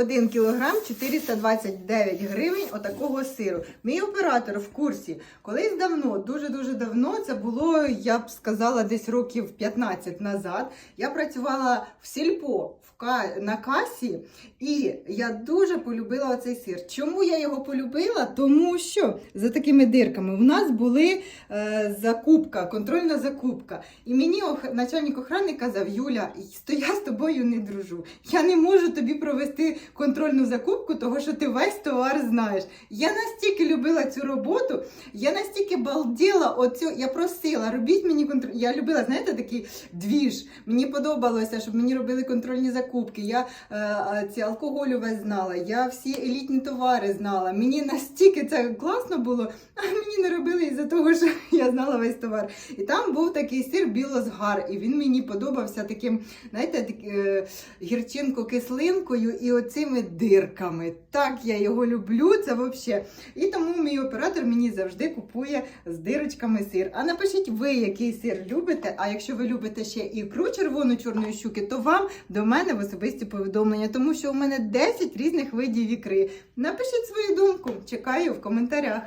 1 кілограм 429 гривень отакого сиру. Мій оператор в курсі. Колись давно, дуже-дуже давно, це було, я б сказала, десь років 15 назад. Я працювала в сільпо в ка- на касі, і я дуже полюбила оцей сир. Чому я його полюбила? Тому що за такими дирками в нас були е, закупка, контрольна закупка. І мені начальник охорони казав: Юля, я з тобою не дружу. Я не можу тобі провести контрольну закупку, того що ти весь товар знаєш. Я настільки любила цю роботу, я настільки балділа оцю, я просила, робіть мені контроль. Я любила, знаєте, такий двіж. Мені подобалося, щоб мені робили контрольні закупки. Я е, е, ці алкоголю весь знала, я всі елітні товари знала. Мені настільки це класно було, а мені не робили із-за того, що я знала весь товар. І там був такий сир білозгар, і він мені подобався таким, знаєте, е, гірчинко-кислинкою і оцими дирками. Так я його люблю, це взагалі. І тому мій оператор мені завжди купує з дирочками сир. А напишіть ви, який сир любите. А якщо ви любите ще ікру червону чорної щуки, то вам до мене в особисті повідомлення, тому що у мене 10 різних видів ікри. Напишіть свою думку, чекаю в коментарях.